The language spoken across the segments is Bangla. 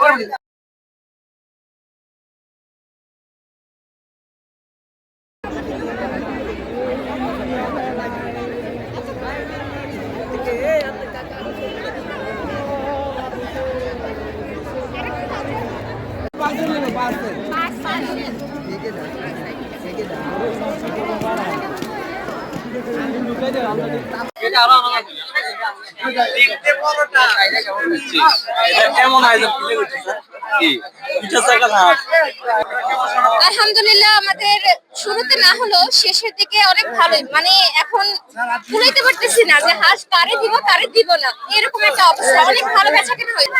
రాజుగారు আলহামদুলিল্লাহ, আমাদের শুরুতে না হলো শেষের দিকে অনেক ভালোই। মানে এখন বুঝাইতে পারতেছি না যে হাঁস কারে দিব কারে দিব না। এরকম একটা অবস্থা। অনেক ভালো বেচা কেনা হয়েছে।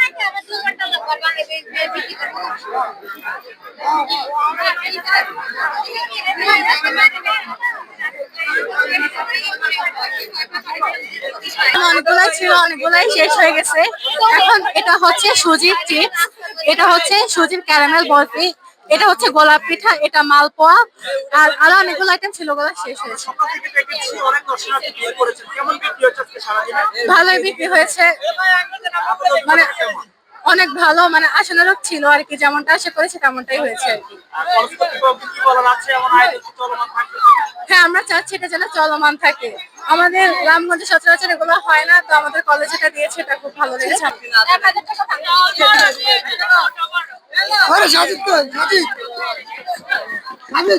অনেকগুলাই ছিল অনেকগুলাই শেষ হয়ে গেছে। এখন এটা হচ্ছে সুজির চিপস এটা হচ্ছে সুজির ক্যারামেল বরফি এটা হচ্ছে গোলাপ পিঠা এটা মালপোয়া আর আরও অনেকগুলো আইটেম ছিল ওগুলো শেষ হয়েছে। ভালোই বিক্রি হয়েছে। মানে অনেক ভালো মানে আশানুরূপ ছিল আর কি যেমনটা আশা করেছে তেমনটাই হয়েছে। হ্যাঁ আমরা চাচ্ছি এটা যেন চলমান থাকে। আমাদের রামগঞ্জে সচরাচর এগুলো হয় না তো আমাদের কলেজ এটা দিয়েছে এটা খুব ভালো লেগেছে আরে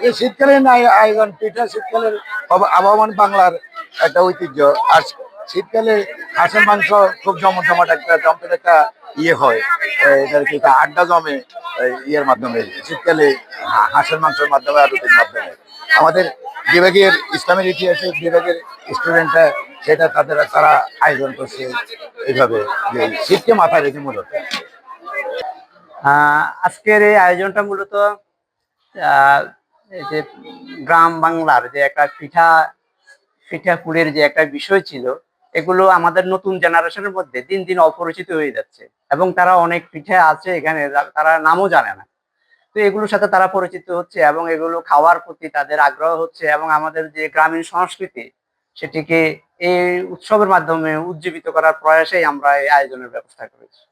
এই শীতকালীন আয়- আয়োজন, পিঠা শীতকালের আব- আবহমান বাংলার একটা ঐতিহ্য। আর শীতকালে হাঁসের মাংস খুব জমজমাট একটা জমপেট একটা ইয়ে হয় আড্ডা জমে ইয়ের মাধ্যমে, শীতকালে হাঁসের মাংসের মাধ্যমে আর মাধ্যমে আমাদের বিভাগের ইসলামের ইতিহাসে বিভাগের স্টুডেন্টরা সেটা তাদের, তারা আয়োজন করছে এইভাবে, যে শীতকে মাথায় রেখে মূলত। আজকের এই আয়োজনটা মূলত যে গ্রাম বাংলার যে একটা পিঠা পিঠাপুরের যে একটা বিষয় ছিল এগুলো আমাদের নতুন জেনারেশনের মধ্যে দিন দিন অপরিচিত হয়ে যাচ্ছে এবং তারা অনেক পিঠে আছে এখানে তারা নামও জানে না। তো এগুলোর সাথে তারা পরিচিত হচ্ছে এবং এগুলো খাওয়ার প্রতি তাদের আগ্রহ হচ্ছে এবং আমাদের যে গ্রামীণ সংস্কৃতি, সেটিকে এই উৎসবের মাধ্যমে উজ্জীবিত করার প্রয়াসেই আমরা এই আয়োজনের ব্যবস্থা করেছি।